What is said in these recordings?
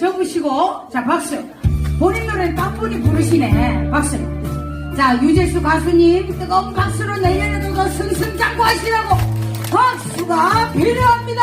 접으시고 자 박수. 본인 노래는 딴 분이 부르시네. 박수. 자 유재수 가수님 뜨거운 박수로 내년에도 더 승승장구하시라고 박수가 필요합니다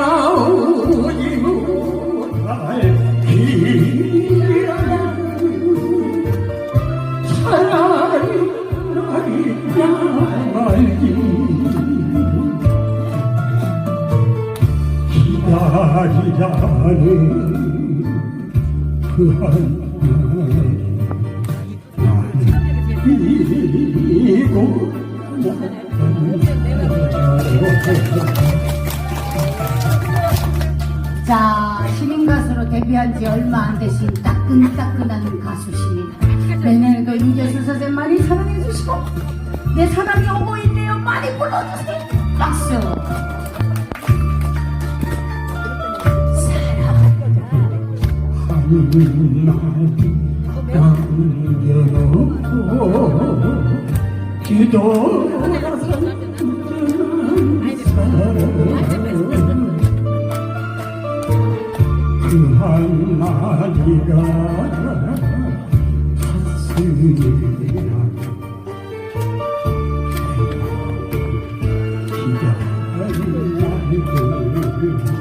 못할 비라는 차라리 말기 기다리라는 그 한 데뷔한 지 얼마 안 되신 따끈따끈한 가수십니다. 내년에도 유재수 선생 많이 사랑해 주시고, 내 사랑이 오고 있네요. 많이 불러주세요. 박수. 남겨놓고 기도 그 한마디가 가슴이라 기다리고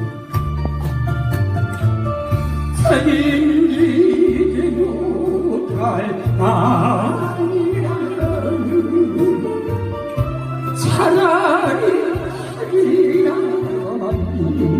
책임지지 못할 아니라는 차라리 사랑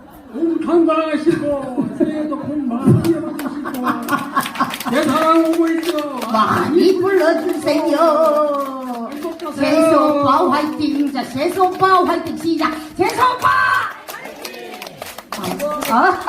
돈 건강하시고 새해도 복 많이 받으시고 내 사랑 오고 있죠. 많이 불러주세요. 재수 오빠 화이팅. 자, 재수 오빠 화이팅 시작. 재수 오빠. 화이팅. 아,